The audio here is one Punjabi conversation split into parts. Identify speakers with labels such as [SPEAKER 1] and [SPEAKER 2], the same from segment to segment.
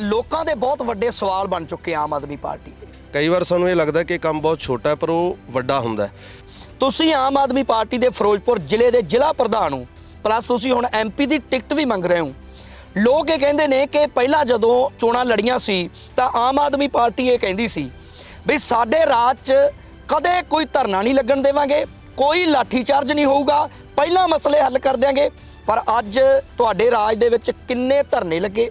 [SPEAKER 1] ਲੋਕਾਂ ਦੇ ਬਹੁਤ ਵੱਡੇ ਸਵਾਲ ਬਣ ਚੁੱਕੇ ਆਮ ਆਦਮੀ ਪਾਰਟੀ ਦੇ।
[SPEAKER 2] ਕਈ ਵਾਰ ਸਾਨੂੰ ਇਹ ਲੱਗਦਾ ਕਿ ਕੰਮ ਬਹੁਤ ਛੋਟਾ ਹੈ ਪਰ ਉਹ ਵੱਡਾ ਹੁੰਦਾ ਹੈ।
[SPEAKER 1] ਤੁਸੀਂ ਆਮ ਆਦਮੀ ਪਾਰਟੀ ਦੇ ਫਿਰੋਜ਼ਪੁਰ ਜ਼ਿਲ੍ਹੇ ਦੇ ਜ਼ਿਲ੍ਹਾ ਪ੍ਰਧਾਨ ਹੋ ਪਲੱਸ ਤੁਸੀਂ ਹੁਣ ਐਮਪੀ ਦੀ ਟਿਕਟ ਵੀ ਮੰਗ ਰਹੇ ਹੋ। ਲੋਕ ਇਹ ਕਹਿੰਦੇ ਨੇ ਕਿ ਪਹਿਲਾਂ ਜਦੋਂ ਚੋਣਾਂ ਲੜੀਆਂ ਸੀ ਤਾਂ ਆਮ ਆਦਮੀ ਪਾਰਟੀ ਇਹ ਕਹਿੰਦੀ ਸੀ ਵੀ ਸਾਡੇ ਰਾਜ 'ਚ ਕਦੇ ਕੋਈ ਧਰਨਾ ਨਹੀਂ ਲੱਗਣ ਦੇਵਾਂਗੇ ਕੋਈ ਲਾਠੀ ਚਾਰਜ ਨਹੀਂ ਹੋਊਗਾ ਪਹਿਲਾਂ ਮਸਲੇ ਹੱਲ ਕਰ ਦਿਆਂਗੇ। ਪਰ ਅੱਜ ਤੁਹਾਡੇ ਰਾਜ ਦੇ ਵਿੱਚ ਕਿੰਨੇ ਧਰਨੇ ਲੱਗੇ?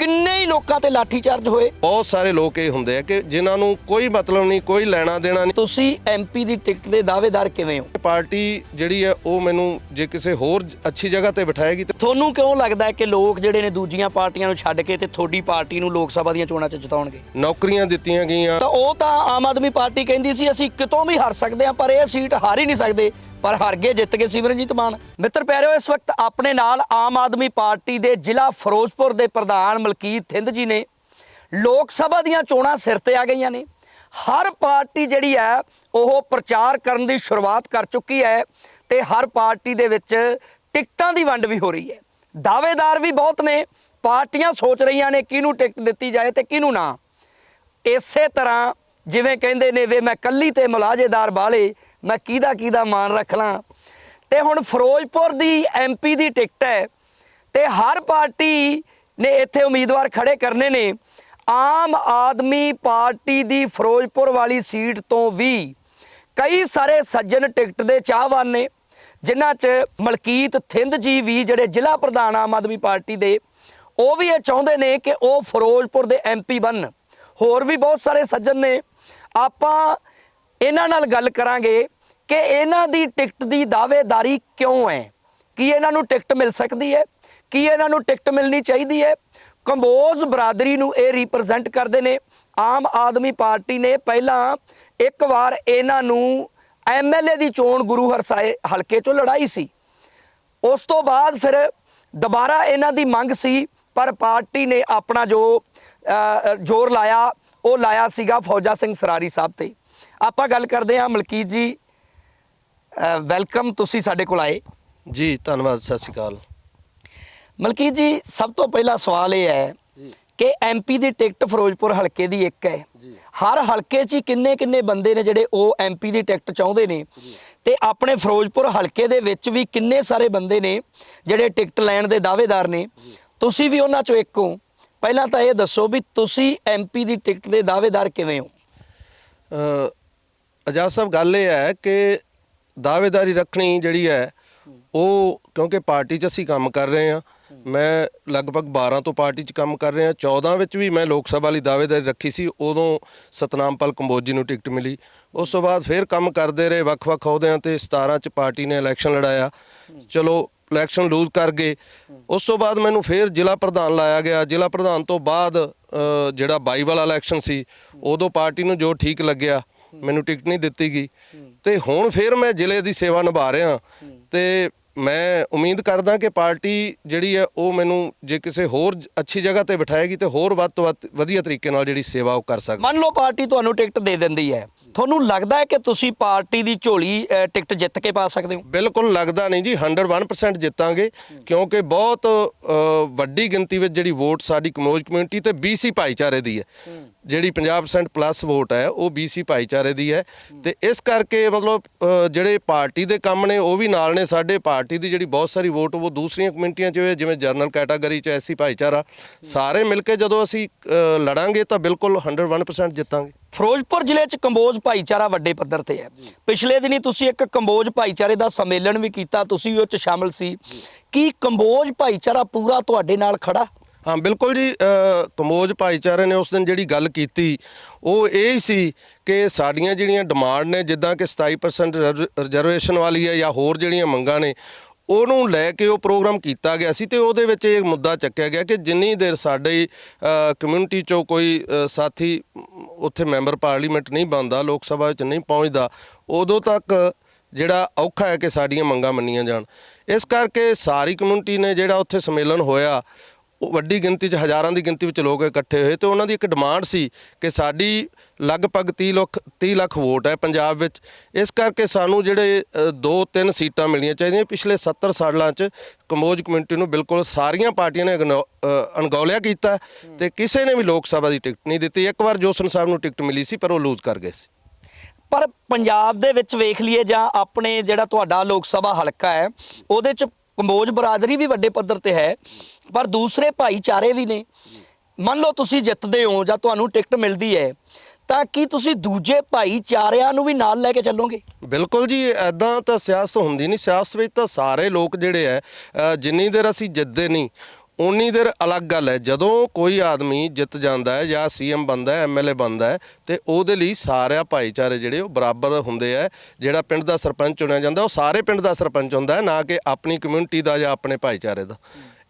[SPEAKER 1] ਕਿੰਨੇ ਹੀ ਲੋਕਾਂ ਤੇ ਲਾਠੀ ਚਾਰਜ ਹੋਏ?
[SPEAKER 2] ਬਹੁਤ ਸਾਰੇ ਲੋਕ ਇਹ ਹੁੰਦੇ ਆ ਕਿ ਜਿਨ੍ਹਾਂ ਨੂੰ ਕੋਈ ਮਤਲਬ ਨਹੀਂ ਕੋਈ ਲੈਣਾ ਦੇਣਾ ਨਹੀਂ।
[SPEAKER 1] ਤੁਸੀਂ ਐਮਪੀ ਦੀ ਟਿਕਟ ਦੇ ਦਾਅਵੇਦਾਰ ਕਿਵੇਂ ਹੋ?
[SPEAKER 2] ਪਾਰਟੀ ਜਿਹੜੀ ਹੈ ਉਹ ਮੈਨੂੰ ਜੇ ਕਿਸੇ ਹੋਰ ਅੱਛੀ ਜਗ੍ਹਾ ਤੇ ਬਿਠਾਏਗੀ ਤੇ
[SPEAKER 1] ਤੁਹਾਨੂੰ ਕਿਉਂ ਲੱਗਦਾ ਹੈ ਕਿ ਲੋਕ ਜਿਹੜੇ ਨੇ ਦੂਜੀਆਂ ਪਾਰਟੀਆਂ ਨੂੰ ਛੱਡ ਕੇ ਤੇ ਤੁਹਾਡੀ ਪਾਰਟੀ ਨੂੰ ਲੋਕ ਸਭਾ ਦੀਆਂ ਚੋਣਾਂ 'ਚ ਜਿਤਾਉਣਗੇ?
[SPEAKER 2] ਨੌਕਰੀਆਂ ਦਿੱਤੀਆਂ ਗਈਆਂ।
[SPEAKER 1] ਤਾਂ ਉਹ ਤਾਂ ਆਮ ਆਦਮੀ ਪਾਰਟੀ ਕਹਿੰਦੀ ਸੀ ਅਸੀਂ ਕਿਤੋਂ ਵੀ ਹਾਰ ਸਕਦੇ ਹਾਂ ਪਰ ਇਹ ਸੀਟ ਹਾਰ ਹੀ ਨਹੀਂ ਸਕਦੇ। ਪਰ ਹਾਰ ਗਏ, ਜਿੱਤ ਗਏ ਸਿਮਰਨਜੀਤ ਮਾਨ। ਮਿੱਤਰ ਪਿਆਰਿਓ, ਇਸ ਵਕਤ ਆਪਣੇ ਨਾਲ ਆਮ ਆਦਮੀ ਪਾਰਟੀ ਦੇ ਜ਼ਿਲ੍ਹਾ ਫਿਰੋਜ਼ਪੁਰ ਦੇ ਪ੍ਰਧਾਨ ਮਲਕੀਤ ਥਿੰਦ ਜੀ ਨੇ। ਲੋਕ ਸਭਾ ਦੀਆਂ ਚੋਣਾਂ ਸਿਰ ਤੇ ਆ ਗਈਆਂ ਨੇ। ਹਰ ਪਾਰਟੀ ਜਿਹੜੀ ਹੈ, ਉਹ ਪ੍ਰਚਾਰ ਕਰਨ ਦੀ ਸ਼ੁਰੂਆਤ ਕਰ ਚੁੱਕੀ ਹੈ ਤੇ ਹਰ ਪਾਰਟੀ ਦੇ ਵਿੱਚ ਟਿਕਟਾਂ ਦੀ ਵੰਡ ਵੀ ਹੋ ਰਹੀ ਹੈ। ਦਾਅਵੇਦਾਰ ਵੀ ਬਹੁਤ ਨੇ। ਪਾਰਟੀਆਂ ਸੋਚ ਰਹੀਆਂ ਨੇ ਕਿਹਨੂੰ ਟਿਕਟ ਦਿੱਤੀ ਜਾਏ ਤੇ ਕਿਹਨੂੰ ਨਾ। ਇਸੇ ਤਰ੍ਹਾਂ ਜਿਵੇਂ ਕਹਿੰਦੇ ਨੇ, ਵੇ ਮੈਂ ਕੱਲੀ ਤੇ ਮੁਲਾਜੇਦਾਰ ਬਾਲੇ ਮੈਂ ਕਿਹਦਾ ਕਿਹਦਾ ਮਾਨ ਰੱਖ ਲਾਂ ਤੇ ਹੁਣ ਫਿਰੋਜ਼ਪੁਰ ਦੀ ਐਮਪੀ ਦੀ ਟਿਕਟ ਹੈ ਤੇ ਹਰ ਪਾਰਟੀ ਨੇ ਇੱਥੇ ਉਮੀਦਵਾਰ ਖੜੇ ਕਰਨੇ ਨੇ। ਆਮ ਆਦਮੀ ਪਾਰਟੀ ਦੀ ਫਿਰੋਜ਼ਪੁਰ ਵਾਲੀ ਸੀਟ ਤੋਂ ਵੀ ਕਈ ਸਾਰੇ ਸੱਜਣ ਟਿਕਟ ਦੇ ਚਾਹਵਾਨ ਨੇ, ਜਿਨ੍ਹਾਂ 'ਚ ਮਲਕੀਤ ਥਿੰਦ ਜੀ ਵੀ ਜਿਹੜੇ ਜ਼ਿਲ੍ਹਾ ਪ੍ਰਧਾਨ ਆਮ ਆਦਮੀ ਪਾਰਟੀ ਦੇ, ਉਹ ਵੀ ਇਹ ਚਾਹੁੰਦੇ ਨੇ ਕਿ ਉਹ ਫਿਰੋਜ਼ਪੁਰ ਦੇ ਐਮਪੀ ਬਣਨ ਹੋਰ ਵੀ ਬਹੁਤ ਸਾਰੇ ਸੱਜਣ ਨੇ। ਆਪਾਂ ਇਹਨਾਂ ਨਾਲ ਗੱਲ ਕਰਾਂਗੇ। ਕਿ ਇਹਨਾਂ ਦੀ ਟਿਕਟ ਦੀ ਦਾਅਵੇਦਾਰੀ ਕਿਉਂ ਹੈ? ਕੀ ਇਹਨਾਂ ਨੂੰ ਟਿਕਟ ਮਿਲ ਸਕਦੀ ਹੈ? ਕੀ ਇਹਨਾਂ ਨੂੰ ਟਿਕਟ ਮਿਲਣੀ ਚਾਹੀਦੀ ਹੈ? ਕੰਬੋਜ ਬਰਾਦਰੀ ਨੂੰ ਇਹ ਰਿਪਰੈਜ਼ੈਂਟ ਕਰਦੇ ਨੇ। ਆਮ ਆਦਮੀ ਪਾਰਟੀ ਨੇ ਪਹਿਲਾਂ ਇੱਕ ਵਾਰ ਇਹਨਾਂ ਨੂੰ ਐਮਐਲਏ ਦੀ ਚੋਣ ਗੁਰੂ ਹਰਸਾਏ ਹਲਕੇ ਚੋਂ ਲੜਾਈ ਸੀ। ਉਸ ਤੋਂ ਬਾਅਦ ਫਿਰ ਦੁਬਾਰਾ ਇਹਨਾਂ ਦੀ ਮੰਗ ਸੀ, ਪਰ ਪਾਰਟੀ ਨੇ ਆਪਣਾ ਜੋ ਜ਼ੋਰ ਲਾਇਆ, ਉਹ ਲਾਇਆ ਸੀਗਾ ਫੌਜਾ ਸਿੰਘ ਸਰਾਰੀ ਸਾਹਿਬ ਤੇ। ਆਪਾਂ ਗੱਲ ਕਰਦੇ ਹਾਂ ਮਲਕੀਤ ਜੀ ਵੈਲਕਮ ਤੁਸੀਂ ਸਾਡੇ ਕੋਲ ਆਏ।
[SPEAKER 2] ਜੀ ਧੰਨਵਾਦ ਸਤਿ ਸ਼੍ਰੀ ਅਕਾਲ।
[SPEAKER 1] ਮਲਕੀਤ ਜੀ ਸਭ ਤੋਂ ਪਹਿਲਾ ਸਵਾਲ ਇਹ ਹੈ ਕਿ ਐਮਪੀ ਦੀ ਟਿਕਟ ਫਿਰੋਜ਼ਪੁਰ ਹਲਕੇ ਦੀ ਇੱਕ ਹੈ। ਹਰ ਹਲਕੇ 'ਚ ਹੀ ਕਿੰਨੇ ਕਿੰਨੇ ਬੰਦੇ ਨੇ ਜਿਹੜੇ ਉਹ ਐਮਪੀ ਦੀ ਟਿਕਟ ਚਾਹੁੰਦੇ ਨੇ? ਤੇ ਆਪਣੇ ਫਿਰੋਜ਼ਪੁਰ ਹਲਕੇ ਦੇ ਵਿੱਚ ਵੀ ਕਿੰਨੇ ਸਾਰੇ ਬੰਦੇ ਨੇ ਜਿਹੜੇ ਟਿਕਟ ਲੈਣ ਦੇ ਦਾਅਵੇਦਾਰ ਨੇ? ਤੁਸੀਂ ਵੀ ਉਹਨਾਂ 'ਚੋਂ ਇੱਕ ਹੋ। ਪਹਿਲਾਂ ਤਾਂ ਇਹ ਦੱਸੋ ਵੀ ਤੁਸੀਂ ਐਮਪੀ ਦੀ ਟਿਕਟ ਦੇ ਦਾਅਵੇਦਾਰ ਕਿਵੇਂ ਹੋ?
[SPEAKER 2] ਅ, ਆਜ਼ਾਦ ਸਾਹਿਬ ਗੱਲ ਇਹ ਹੈ ਕਿ ਦਾਅਵੇਦਾਰੀ ਰੱਖਣੀ ਜਿਹੜੀ ਹੈ, ਉਹ ਕਿਉਂਕਿ ਪਾਰਟੀ 'ਚ ਅਸੀਂ ਕੰਮ ਕਰ ਰਹੇ ਹਾਂ। ਮੈਂ ਲਗਭਗ 12 ਤੋਂ ਪਾਰਟੀ 'ਚ ਕੰਮ ਕਰ ਰਿਹਾ 14 ਵਿੱਚ ਵੀ ਮੈਂ ਲੋਕ ਸਭਾ ਲਈ ਦਾਅਵੇਦਾਰੀ ਰੱਖੀ ਸੀ, ਉਦੋਂ ਸਤਨਾਮਪਾਲ ਕੰਬੋਜੀ ਨੂੰ ਟਿਕਟ ਮਿਲੀ। ਉਸ ਤੋਂ ਬਾਅਦ ਫਿਰ ਕੰਮ ਕਰਦੇ ਰਹੇ, ਵੱਖ-ਵੱਖ ਅਹੁਦਿਆਂ ਤੇ 17 ਚ ਪਾਰਟੀ ਨੇ ਇਲੈਕਸ਼ਨ ਲੜਾਇਆ। ਚਲੋ, ਇਲੈਕਸ਼ਨ ਲੂਜ਼ ਕਰ ਗਏ। ਉਸ ਤੋਂ ਬਾਅਦ ਮੈਨੂੰ ਫਿਰ ਜ਼ਿਲ੍ਹਾ ਪ੍ਰਧਾਨ ਲਾਇਆ ਗਿਆ। ਜ਼ਿਲ੍ਹਾ ਪ੍ਰਧਾਨ ਤੋਂ ਬਾਅਦ ਜਿਹੜਾ 22 ਵਾਲਾ ਇਲੈਕਸ਼ਨ ਸੀ, ਉਦੋਂ ਪਾਰਟੀ ਨੂੰ ਜੋ ਠੀਕ ਲੱਗਿਆ, ਮੈਨੂੰ ਟਿਕਟ ਨਹੀਂ ਦਿੱਤੀ ਗਈ। ਤੇ ਹੁਣ ਫਿਰ ਮੈਂ ਜ਼ਿਲ੍ਹੇ ਦੀ ਸੇਵਾ ਨਿਭਾ ਰਿਹਾ। ਤੇ ਮੈਂ ਉਮੀਦ ਕਰਦਾ ਕਿ ਪਾਰਟੀ ਜਿਹੜੀ ਹੈ ਉਹ ਮੈਨੂੰ ਜੇ ਕਿਸੇ ਹੋਰ ਅੱਛੀ ਜਗ੍ਹਾ ਤੇ ਬਿਠਾਏਗੀ ਤੇ ਹੋਰ ਵੱਧ ਤੋਂ ਵੱਧ ਵਧੀਆ ਤਰੀਕੇ ਨਾਲ ਜਿਹੜੀ ਸੇਵਾ ਉਹ ਕਰ ਸਕਦਾ।
[SPEAKER 1] ਮੰਨ ਲਓ ਪਾਰਟੀ ਤੁਹਾਨੂੰ ਟਿਕਟ ਦੇ ਦਿੰਦੀ ਹੈ। ਤੁਹਾਨੂੰ ਲੱਗਦਾ ਹੈ ਕਿ ਤੁਸੀਂ ਪਾਰਟੀ ਦੀ ਝੋਲੀ ਟਿਕਟ ਜਿੱਤ ਕੇ ਪਾ ਸਕਦੇ ਹੋ?
[SPEAKER 2] ਬਿਲਕੁਲ ਲੱਗਦਾ ਨਹੀਂ ਜੀ 101% ਜਿੱਤਾਂਗੇ ਕਿਉਂਕਿ ਬਹੁਤ ਵੱਡੀ ਗਿਣਤੀ ਵਿੱਚ ਜਿਹੜੀ ਵੋਟ ਸਾਡੀ ਕਮੋਜ ਕਮਿਊਨਿਟੀ ਤੇ BC ਭਾਈਚਾਰੇ ਦੀ ਹੈ। ਜਿਹੜੀ 50% ਪਲੱਸ ਵੋਟ ਹੈ, ਉਹ BC ਭਾਈਚਾਰੇ ਦੀ ਹੈ। ਤੇ ਇਸ ਕਰਕੇ ਮਤਲਬ ਜਿਹੜੇ ਪਾਰਟੀ ਦੇ ਕੰਮ ਨੇ, ਉਹ ਵੀ ਨਾਲ ਨੇ। ਸਾਡੇ ਪਾਰਟੀ ਦੀ ਜਿਹੜੀ ਬਹੁਤ ਸਾਰੀ ਵੋਟ ਉਹ ਦੂਸਰੀਆਂ ਕਮਿਊਨਿਟੀਆਂ 'ਚ ਹੋਏ, ਜਿਵੇਂ ਜਰਨਲ ਕੈਟਾਗਰੀ 'ਚ ਐਸੀ ਭਾਈਚਾਰਾ। ਸਾਰੇ ਮਿਲ ਕੇ ਜਦੋਂ ਅਸੀਂ ਲੜਾਂਗੇ ਤਾਂ ਬਿਲਕੁਲ 101% ਜਿੱਤਾਂਗੇ।
[SPEAKER 1] ਫਿਰੋਜ਼ਪੁਰ ਜ਼ਿਲ੍ਹੇ 'ਚ ਕੰਬੋਜ ਭਾਈਚਾਰਾ ਵੱਡੇ ਪੱਧਰ ਤੇ ਹੈ। ਪਿਛਲੇ ਦਿਨੀ ਤੁਸੀਂ ਇੱਕ ਕੰਬੋਜ ਭਾਈਚਾਰੇ ਦਾ ਸੰਮੇਲਨ ਵੀ ਕੀਤਾ, ਤੁਸੀਂ ਵੀ ਉਹ 'ਚ ਸ਼ਾਮਲ ਸੀ। ਕੀ ਕੰਬੋਜ ਭਾਈਚਾਰਾ ਪੂਰਾ ਤੁਹਾਡੇ ਨਾਲ ਖੜਾ?
[SPEAKER 2] ਹਾਂ, ਬਿਲਕੁਲ ਜੀ ਕਮੋਜ ਭਾਈਚਾਰੇ ਨੇ ਉਸ ਦਿਨ ਜਿਹੜੀ ਗੱਲ ਕੀਤੀ, ਉਹ ਇਹ ਹੀ ਸੀ ਕਿ ਸਾਡੀਆਂ ਜਿਹੜੀਆਂ ਡਿਮਾਂਡ ਨੇ, ਜਿੱਦਾਂ ਕਿ 27% ਰਿਜ਼ਰ- ਰਿਜ਼ਰਵੇਸ਼ਨ ਵਾਲੀ ਹੈ ਜਾਂ ਹੋਰ ਜਿਹੜੀਆਂ ਮੰਗਾਂ ਨੇ, ਉਹਨੂੰ ਲੈ ਕੇ ਉਹ ਪ੍ਰੋਗਰਾਮ ਕੀਤਾ ਗਿਆ ਸੀ ਤੇ ਉਹਦੇ ਵਿੱਚ ਇਹ ਮੁੱਦਾ ਚੱਕਿਆ ਗਿਆ ਕਿ ਜਿੰਨੀ ਦੇਰ ਸਾਡੇ ਕਮਿਊਨਿਟੀ ਚੋਂ ਕੋਈ ਸਾਥੀ ਉੱਥੇ ਮੈਂਬਰ ਪਾਰਲੀਮੈਂਟ ਨਹੀਂ ਬਣਦਾ, ਲੋਕ ਸਭਾ ਵਿੱਚ ਨਹੀਂ ਪਹੁੰਚਦਾ, ਉਦੋਂ ਤੱਕ ਜਿਹੜਾ ਔਖਾ ਹੈ ਕਿ ਸਾਡੀਆਂ ਮੰਗਾਂ ਮੰਨੀਆਂ ਜਾਣ। ਇਸ ਕਰਕੇ ਸਾਰੀ ਕਮਿਊਨਿਟੀ ਨੇ ਜਿਹੜਾ ਉੱਥੇ ਸੰਮੇਲਨ ਹੋਇਆ ਉਹ ਵੱਡੀ ਗਿਣਤੀ 'ਚ ਹਜ਼ਾਰਾਂ ਦੀ ਗਿਣਤੀ ਵਿੱਚ ਲੋਕ ਇਕੱਠੇ ਹੋਏ ਤੇ ਉਹਨਾਂ ਦੀ ਇੱਕ ਡਿਮਾਂਡ ਸੀ ਕਿ ਸਾਡੀ ਲਗਭਗ 30 ਲੱਖ 30 ਲੱਖ ਵੋਟ ਹੈ ਪੰਜਾਬ ਵਿੱਚ। ਇਸ ਕਰਕੇ ਸਾਨੂੰ ਜਿਹੜੇ ਅ, ਦੋ ਤਿੰਨ ਸੀਟਾਂ ਮਿਲਣੀਆਂ ਚਾਹੀਦੀਆਂ। ਪਿਛਲੇ 70 ਸਾਲਾਂ 'ਚ ਕੰਬੋਜ ਕਮਿਊਨਿਟੀ ਨੂੰ ਬਿਲਕੁਲ ਸਾਰੀਆਂ ਪਾਰਟੀਆਂ ਨੇ ਇਗਨੋ- ਅਣਗੌਲਿਆ ਕੀਤਾ ਤੇ ਕਿਸੇ ਨੇ ਵੀ ਲੋਕ ਸਭਾ ਦੀ ਟਿਕਟ ਨਹੀਂ ਦਿੱਤੀ। ਇੱਕ ਵਾਰ ਜੋਸਨ ਸਾਹਿਬ ਨੂੰ ਟਿਕਟ ਮਿਲੀ ਸੀ ਪਰ ਉਹ ਲੂਜ਼ ਕਰ ਗਏ ਸੀ।
[SPEAKER 1] ਪਰ ਪੰਜਾਬ ਦੇ ਵਿੱਚ ਵੇਖ ਲਈਏ ਜਾਂ ਆਪਣੇ ਜਿਹੜਾ ਤੁਹਾਡਾ ਲੋਕ ਸਭਾ ਹਲਕਾ ਹੈ ਉਹਦੇ ਚ ਕੰਬੋਜ ਬਰਾਦਰੀ ਵੀ ਵੱਡੇ ਪੱਧਰ ਤੇ ਹੈ। ਪਰ ਦੂਸਰੇ ਭਾਈਚਾਰੇ ਵੀ ਨੇ। ਮੰਨ ਲਓ ਤੁਸੀਂ ਜਿੱਤਦੇ ਹੋ ਜਾਂ ਤੁਹਾਨੂੰ ਟਿਕਟ ਮਿਲਦੀ ਹੈ, ਤਾਂ ਕੀ ਤੁਸੀਂ ਦੂਜੇ ਭਾਈਚਾਰਿਆਂ ਨੂੰ ਵੀ ਨਾਲ ਲੈ ਕੇ ਚੱਲੋਗੇ?
[SPEAKER 2] ਬਿਲਕੁਲ ਜੀ ਐਦਾਂ ਤਾਂ ਸਿਆਸਤ ਹੁੰਦੀ ਨਹੀਂ। ਸਿਆਸਤ ਵਿੱਚ ਤਾਂ ਸਾਰੇ ਲੋਕ ਜਿਹੜੇ ਐ ਜਿੰਨੀ ਦੇਰ ਅਸੀਂ ਜਿੱਤਦੇ ਨਹੀਂ ਉਨੀ ਦੇਰ ਅਲੱਗ ਗੱਲ ਹੈ। ਜਦੋਂ ਕੋਈ ਆਦਮੀ ਜਿੱਤ ਜਾਂਦਾ ਹੈ ਜਾਂ ਸੀਐਮ ਬਣਦਾ ਹੈ ਐਮਐਲਏ ਬਣਦਾ ਹੈ, ਤੇ ਉਹਦੇ ਲਈ ਸਾਰਿਆਂ ਭਾਈਚਾਰੇ ਜਿਹੜੇ ਉਹ ਬਰਾਬਰ ਹੁੰਦੇ ਆ ਜਿਹੜਾ ਪਿੰਡ ਦਾ ਸਰਪੰਚ ਚੁਣਿਆ ਜਾਂਦਾ, ਉਹ ਸਾਰੇ ਪਿੰਡ ਦਾ ਸਰਪੰਚ ਹੁੰਦਾ ਹੈ, ਨਾ ਕਿ ਆਪਣੀ ਕਮਿਊਨਿਟੀ ਦਾ ਜਾਂ ਆਪਣੇ ਭਾਈਚਾਰੇ ਦਾ।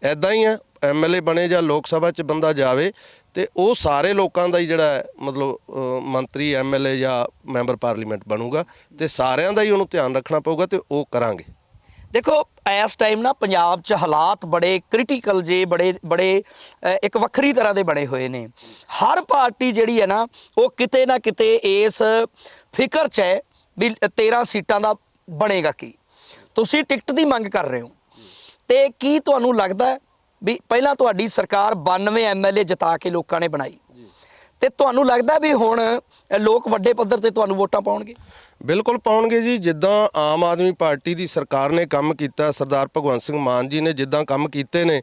[SPEAKER 2] ਐਦਾਂ ਹੀ ਹੈ ਐਮਐਲਏ ਬਣੇ ਜਾਂ ਲੋਕ ਸਭਾ 'ਚ ਬੰਦਾ ਜਾਵੇ ਤੇ ਉਹ ਸਾਰੇ ਲੋਕਾਂ ਦਾ ਹੀ ਜਿਹੜਾ ਹੈ, ਮਤਲਬ ਅ, ਮੰਤਰੀ ਐਮਐਲਏ ਜਾਂ ਮੈਂਬਰ ਪਾਰਲੀਮੈਂਟ ਬਣੂਗਾ ਤੇ ਸਾਰਿਆਂ ਦਾ ਹੀ ਉਹਨੂੰ ਧਿਆਨ ਰੱਖਣਾ ਪਊਗਾ ਤੇ ਉਹ ਕਰਾਂਗੇ।
[SPEAKER 1] ਦੇਖੋ ਇਸ ਟਾਈਮ ਨਾ ਪੰਜਾਬ 'ਚ ਹਾਲਾਤ ਬੜੇ ਕ੍ਰਿਟੀਕਲ ਜੇ ਬੜੇ ਬੜੇ ਇੱਕ ਵੱਖਰੀ ਤਰ੍ਹਾਂ ਦੇ ਬਣੇ ਹੋਏ ਨੇ। ਹਰ ਪਾਰਟੀ ਜਿਹੜੀ ਹੈ ਨਾ ਉਹ ਕਿਤੇ ਨਾ ਕਿਤੇ ਇਸ ਫਿਕਰ 'ਚ ਹੈ ਵੀ 13 ਸੀਟਾਂ ਦਾ ਬਣੇਗਾ ਕੀ। ਤੁਸੀਂ ਟਿਕਟ ਦੀ ਮੰਗ ਕਰ ਰਹੇ ਹੋ। ਤੇ ਕੀ ਤੁਹਾਨੂੰ ਲੱਗਦਾ ਵੀ ਪਹਿਲਾਂ ਤੁਹਾਡੀ ਸਰਕਾਰ 92 ਐਮਐਲਏ ਜਿਤਾ ਕੇ ਲੋਕਾਂ ਨੇ ਬਣਾਈ? ਤੇ ਤੁਹਾਨੂੰ ਲੱਗਦਾ ਵੀ ਹੁਣ ਲੋਕ ਵੱਡੇ ਪੱਧਰ ਤੇ ਤੁਹਾਨੂੰ ਵੋਟਾਂ ਪਾਉਣਗੇ?
[SPEAKER 2] ਬਿਲਕੁਲ ਪਾਉਣਗੇ ਜੀ, ਜਿੱਦਾਂ ਆਮ ਆਦਮੀ ਪਾਰਟੀ ਦੀ ਸਰਕਾਰ ਨੇ ਕੰਮ ਕੀਤਾ, ਸਰਦਾਰ ਭਗਵੰਤ ਸਿੰਘ ਮਾਨ ਜੀ ਨੇ ਜਿੱਦਾਂ ਕੰਮ ਕੀਤੇ ਨੇ।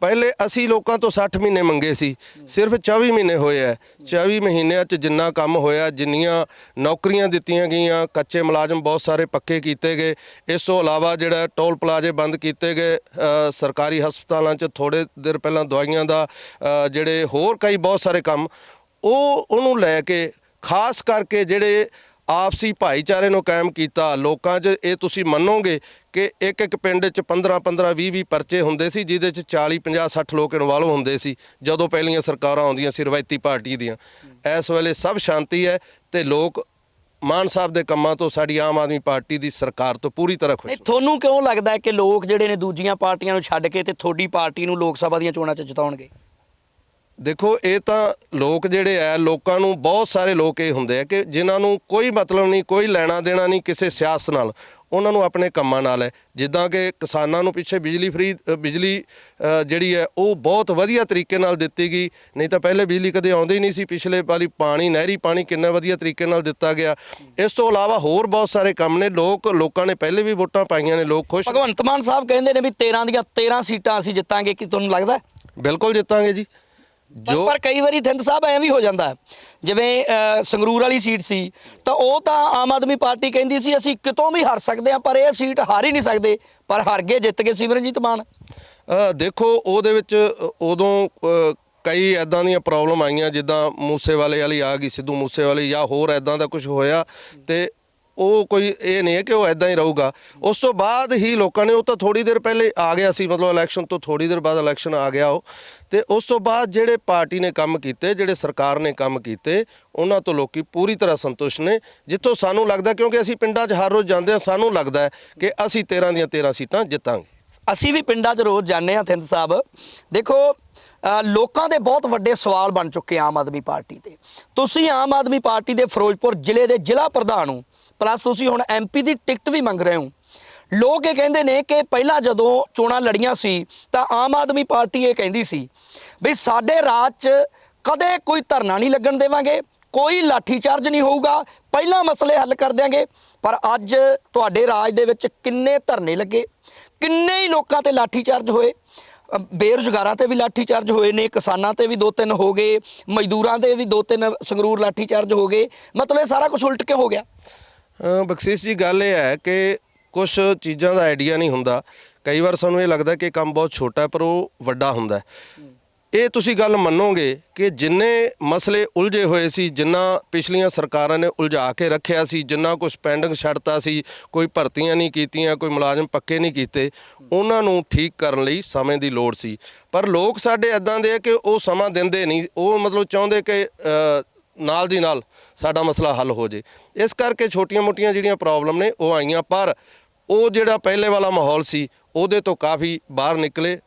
[SPEAKER 2] ਪਹਿਲੇ ਅਸੀਂ ਲੋਕਾਂ ਤੋਂ 60 ਮਹੀਨੇ ਮੰਗੇ ਸੀ, ਸਿਰਫ 24 ਮਹੀਨੇ ਹੋਏ ਐ 24 ਮਹੀਨਿਆਂ 'ਚ ਜਿੰਨਾ ਕੰਮ ਹੋਇਆ, ਜਿੰਨੀਆਂ ਨੌਕਰੀਆਂ ਦਿੱਤੀਆਂ ਗਈਆਂ, ਕੱਚੇ ਮੁਲਾਜ਼ਮ ਬਹੁਤ ਸਾਰੇ ਪੱਕੇ ਕੀਤੇ ਗਏ। ਇਸ ਤੋਂ ਇਲਾਵਾ ਜਿਹੜਾ ਟੋਲ ਪਲਾਜ਼ੇ ਬੰਦ ਕੀਤੇ ਗਏ ਸਰਕਾਰੀ ਹਸਪਤਾਲਾਂ 'ਚ ਥੋੜੇ ਦਿਨ ਪਹਿਲਾਂ ਦਵਾਈਆਂ ਦਾ ਜਿਹੜੇ ਹੋਰ ਕਈ ਬਹੁਤ ਸਾਰੇ ਕੰਮ, ਉਹ ਉਹਨੂੰ ਲੈ ਕੇ, ਖਾਸ ਕਰਕੇ ਜਿਹੜੇ ਆਪਸੀ ਭਾਈਚਾਰੇ ਨੂੰ ਕਾਇਮ ਕੀਤਾ। ਲੋਕਾਂ 'ਚ ਇਹ ਤੁਸੀਂ ਮੰਨੋਗੇ ਕਿ ਇੱਕ ਇੱਕ ਪਿੰਡ 'ਚ 15 15 20 20 ਪਰਚੇ ਹੁੰਦੇ ਸੀ ਜਿਹਦੇ 'ਚ 40 50 60 ਲੋਕ ਇਨਵੋਲਵ ਹੁੰਦੇ ਸੀ ਜਦੋਂ ਪਹਿਲੀਆਂ ਸਰਕਾਰਾਂ ਆਉਂਦੀਆਂ ਸੀ ਰਵਾਇਤੀ ਪਾਰਟੀ ਦੀਆਂ। ਇਸ ਵੇਲੇ ਸਭ ਸ਼ਾਂਤੀ ਹੈ ਤੇ ਲੋਕ ਮਾਨ ਸਾਹਿਬ ਦੇ ਕੰਮਾਂ ਤੋਂ ਸਾਡੀ ਆਮ ਆਦਮੀ ਪਾਰਟੀ ਦੀ ਸਰਕਾਰ ਤੋਂ ਪੂਰੀ ਤਰ੍ਹਾਂ ਖੁਸ਼
[SPEAKER 1] ਨਹੀਂ ਤੁਹਾਨੂੰ ਕਿਉਂ ਲੱਗਦਾ ਹੈ ਕਿ ਲੋਕ ਜਿਹੜੇ ਨੇ ਦੂਜੀਆਂ ਪਾਰਟੀਆਂ ਨੂੰ ਛੱਡ ਕੇ ਤੇ ਤੁਹਾਡੀ ਪਾਰਟੀ ਨੂੰ ਲੋਕ ਸਭਾ ਦੀਆਂ ਚੋਣਾਂ 'ਚ ਜਿਤਾਉਣਗੇ?
[SPEAKER 2] ਦੇਖੋ ਇਹ ਤਾਂ ਲੋਕ ਜਿਹੜੇ ਆ ਲੋਕਾਂ ਨੂੰ ਬਹੁਤ ਸਾਰੇ ਲੋਕ ਇਹ ਹੁੰਦੇ ਆ ਕਿ ਜਿਨ੍ਹਾਂ ਨੂੰ ਕੋਈ ਮਤਲਬ ਨਹੀਂ ਕੋਈ ਲੈਣਾ ਦੇਣਾ ਨਹੀਂ ਕਿਸੇ ਸਿਆਸਤ ਨਾਲ ਉਹਨਾਂ ਨੂੰ ਆਪਣੇ ਕੰਮਾਂ ਨਾਲ ਹੈ ਜਿੱਦਾਂ ਕਿ ਕਿਸਾਨਾਂ ਨੂੰ ਪਿੱਛੇ ਬਿਜਲੀ ਫਰੀ ਬਿਜਲੀ ਜਿਹੜੀ ਹੈ ਉਹ ਬਹੁਤ ਵਧੀਆ ਤਰੀਕੇ ਨਾਲ ਦਿੱਤੀ ਗਈ। ਨਹੀਂ ਤਾਂ ਪਹਿਲੇ ਬਿਜਲੀ ਕਦੇ ਆਉਂਦੀ ਨਹੀਂ ਸੀ ਪਿਛਲੇ ਵਾਲੀ ਪਾਣੀ ਨਹਿਰੀ ਪਾਣੀ ਕਿੰਨਾ ਵਧੀਆ ਤਰੀਕੇ ਨਾਲ ਦਿੱਤਾ ਗਿਆ। ਇਸ ਤੋਂ ਇਲਾਵਾ ਹੋਰ ਬਹੁਤ ਸਾਰੇ ਕੰਮ ਨੇ ਲੋਕ ਲੋਕਾਂ ਨੇ ਪਹਿਲੇ ਵੀ ਵੋਟਾਂ ਪਾਈਆਂ ਨੇ ਲੋਕ ਖੁਸ਼
[SPEAKER 1] ਭਗਵੰਤ ਮਾਨ ਸਾਹਿਬ ਕਹਿੰਦੇ ਨੇ ਵੀ 13 ਦੀਆਂ 13 ਸੀਟਾਂ ਅਸੀਂ ਜਿੱਤਾਂਗੇ ਕੀ ਤੁਹਾਨੂੰ ਲੱਗਦਾ?
[SPEAKER 2] ਬਿਲਕੁਲ ਜਿੱਤਾਂਗੇ ਜੀ। ਜੋ
[SPEAKER 1] ਪਰ ਕਈ ਵਾਰੀ ਥਿੰਦ ਸਾਹਿਬ ਐਂ ਵੀ ਹੋ ਜਾਂਦਾ। ਜਿਵੇਂ ਸੰਗਰੂਰ ਵਾਲੀ ਸੀਟ ਸੀ ਤਾਂ ਉਹ ਤਾਂ ਆਮ ਆਦਮੀ ਪਾਰਟੀ ਕਹਿੰਦੀ ਸੀ ਅਸੀਂ ਕਿਤੋਂ ਵੀ ਹਾਰ ਸਕਦੇ ਹਾਂ ਪਰ ਇਹ ਸੀਟ ਹਾਰ ਹੀ ਨਹੀਂ ਸਕਦੇ ਪਰ ਹਾਰ ਗਏ ਜਿੱਤ ਗਏ ਸਿਮਰਨਜੀਤ ਮਾਨ
[SPEAKER 2] ਦੇਖੋ ਉਹਦੇ ਵਿੱਚ ਉਦੋਂ ਕਈ ਐਦਾਂ ਦੀਆਂ ਪ੍ਰੋਬਲਮ ਆਈਆਂ ਜਿੱਦਾਂ ਮੂਸੇਵਾਲੇ ਵਾਲੀ ਆ ਗਈ ਸਿੱਧੂ ਮੂਸੇਵਾਲੇ ਜਾਂ ਹੋਰ ਐਦਾਂ ਦਾ ਕੁਝ ਹੋਇਆ ਤੇ ਉਹ ਕੋਈ ਇਹ ਨਹੀਂ ਹੈ ਕਿ ਉਹ ਐਦਾਂ ਹੀ ਰਹੂਗਾ। ਉਸ ਤੋਂ ਬਾਅਦ ਹੀ ਲੋਕਾਂ ਨੇ ਉਹ ਤਾਂ ਥੋੜੀ ਦੇਰ ਪਹਿਲੇ ਆ ਗਿਆ ਸੀ, ਮਤਲਬ ਇਲੈਕਸ਼ਨ ਤੋਂ ਥੋੜੀ ਦੇਰ ਬਾਅਦ ਇਲੈਕਸ਼ਨ ਆ ਗਿਆ ਉਹ। ਤੇ ਉਸ ਤੋਂ ਬਾਅਦ ਜਿਹੜੇ ਪਾਰਟੀ ਨੇ ਕੰਮ ਕੀਤੇ, ਜਿਹੜੇ ਸਰਕਾਰ ਨੇ ਕੰਮ ਕੀਤੇ, ਉਹਨਾਂ ਤੋਂ ਲੋਕੀ ਪੂਰੀ ਤਰ੍ਹਾਂ ਸੰਤੁਸ਼ਟ ਨੇ। ਜਿੱਥੋਂ ਸਾਨੂੰ ਲੱਗਦਾ ਕਿਉਂਕਿ ਅਸੀਂ ਪਿੰਡਾਂ 'ਚ ਹਰ ਰੋਜ਼ ਜਾਂਦੇ ਹਾਂ, ਸਾਨੂੰ ਲੱਗਦਾ ਕਿ ਅਸੀਂ 13 ਦੀਆਂ 13 ਸੀਟਾਂ ਜਿੱਤਾਂਗੇ।
[SPEAKER 1] ਅਸੀਂ ਵੀ ਪਿੰਡਾਂ 'ਚ ਰੋਜ਼ ਜਾਂਦੇ ਹਾਂ, ਥਿੰਦ ਸਾਹਿਬ। ਦੇਖੋ ਲੋਕਾਂ ਦੇ ਬਹੁਤ ਵੱਡੇ ਸਵਾਲ ਬਣ ਚੁੱਕੇ ਆਮ ਆਦਮੀ ਪਾਰਟੀ ਤੇ। ਤੁਸੀਂ ਆਮ ਆਦਮੀ ਪਾਰਟੀ ਦੇ ਫਿਰੋਜ਼ਪੁਰ ਜ਼ਿਲ੍ਹੇ ਦੇ ਜ਼ਿਲ੍ਹਾ ਪ੍ਰਧਾਨ ਹੋ। ਪਲੱਸ ਤੁਸੀਂ ਹੁਣ ਐਮਪੀ ਦੀ ਟਿਕਟ ਵੀ ਮੰਗ ਰਹੇ ਹੋ। ਲੋਕ ਇਹ ਕਹਿੰਦੇ ਨੇ ਕਿ ਪਹਿਲਾਂ ਜਦੋਂ ਚੋਣਾਂ ਲੜੀਆਂ ਸੀ ਤਾਂ ਆਮ ਆਦਮੀ ਪਾਰਟੀ ਇਹ ਕਹਿੰਦੀ ਸੀ ਵੀ ਸਾਡੇ ਰਾਜ 'ਚ ਕਦੇ ਕੋਈ ਧਰਨਾ ਨਹੀਂ ਲੱਗਣ ਦੇਵਾਂਗੇ, ਕੋਈ ਲਾਠੀ ਚਾਰਜ ਨਹੀਂ ਹੋਊਗਾ, ਪਹਿਲਾਂ ਮਸਲੇ ਹੱਲ ਕਰ ਦਿਆਂਗੇ। ਪਰ ਅੱਜ ਤੁਹਾਡੇ ਰਾਜ ਦੇ ਵਿੱਚ ਕਿੰਨੇ ਧਰਨੇ ਲੱਗੇ, ਕਿੰਨੇ ਹੀ ਲੋਕਾਂ ਤੇ ਲਾਠੀ ਚਾਰਜ ਹੋਏ। ਬੇਰੁਜ਼ਗਾਰਾਂ ਤੇ ਵੀ ਲਾਠੀ ਚਾਰਜ ਹੋਏ ਨੇ, ਕਿਸਾਨਾਂ ਤੇ ਵੀ ਦੋ ਤਿੰਨ ਹੋ ਗਏ, ਮਜ਼ਦੂਰਾਂ ਤੇ ਵੀ ਦੋ ਤਿੰਨ ਸੰਗਰੂਰ ਲਾਠੀ ਚਾਰਜ ਹੋ ਗਏ। ਮਤਲਬ ਇਹ ਸਾਰਾ ਕੁਝ ਉਲਟ ਕੇ ਹੋ ਗਿਆ?
[SPEAKER 2] ਬਖਸ਼ੀਸ਼ ਜੀ, ਗੱਲ ਇਹ ਹੈ ਕਿ ਕੁਝ ਚੀਜ਼ਾਂ ਦਾ ਆਈਡੀਆ ਨਹੀਂ ਹੁੰਦਾ। ਕਈ ਵਾਰ ਸਾਨੂੰ ਇਹ ਲੱਗਦਾ ਕਿ ਕੰਮ ਬਹੁਤ ਛੋਟਾ ਪਰ ਉਹ ਵੱਡਾ ਹੁੰਦਾ ਇਹ ਤੁਸੀਂ ਗੱਲ ਮੰਨੋਗੇ ਕਿ ਜਿੰਨੇ ਮਸਲੇ ਉਲਝੇ ਹੋਏ ਸੀ, ਜਿੰਨਾ ਪਿਛਲੀਆਂ ਸਰਕਾਰਾਂ ਨੇ ਉਲਝਾ ਕੇ ਰੱਖਿਆ ਸੀ, ਜਿੰਨਾ ਕੁਝ ਪੈਂਡਿੰਗ ਛੱਡਤਾ ਸੀ, ਕੋਈ ਭਰਤੀਆਂ ਨਹੀਂ ਕੀਤੀਆਂ, ਕੋਈ ਮੁਲਾਜ਼ਮ ਪੱਕੇ ਨਹੀਂ ਕੀਤੇ, ਉਹਨਾਂ ਨੂੰ ਠੀਕ ਕਰਨ ਲਈ ਸਮੇਂ ਦੀ ਲੋੜ ਸੀ। ਪਰ ਲੋਕ ਸਾਡੇ ਇਦਾਂ ਦੇ ਆ ਕਿ ਉਹ ਸਮਾਂ ਦਿੰਦੇ ਨਹੀਂ, ਉਹ ਮਤਲਬ ਚਾਹੁੰਦੇ ਕਿ ਨਾਲ ਦੀ ਨਾਲ ਸਾਡਾ ਮਸਲਾ ਹੱਲ ਹੋ ਜੇ। ਇਸ ਕਰਕੇ ਛੋਟੀਆਂ-ਮੋਟੀਆਂ ਜਿਹੜੀਆਂ ਪ੍ਰੋਬਲਮ ਨੇ, ਉਹ ਆਈਆਂ। ਪਰ ਉਹ ਜਿਹੜਾ ਪਹਿਲੇ ਵਾਲਾ ਮਾਹੌਲ ਸੀ, ਉਹਦੇ ਤੋਂ ਕਾਫੀ ਬਾਹਰ ਨਿਕਲੇ।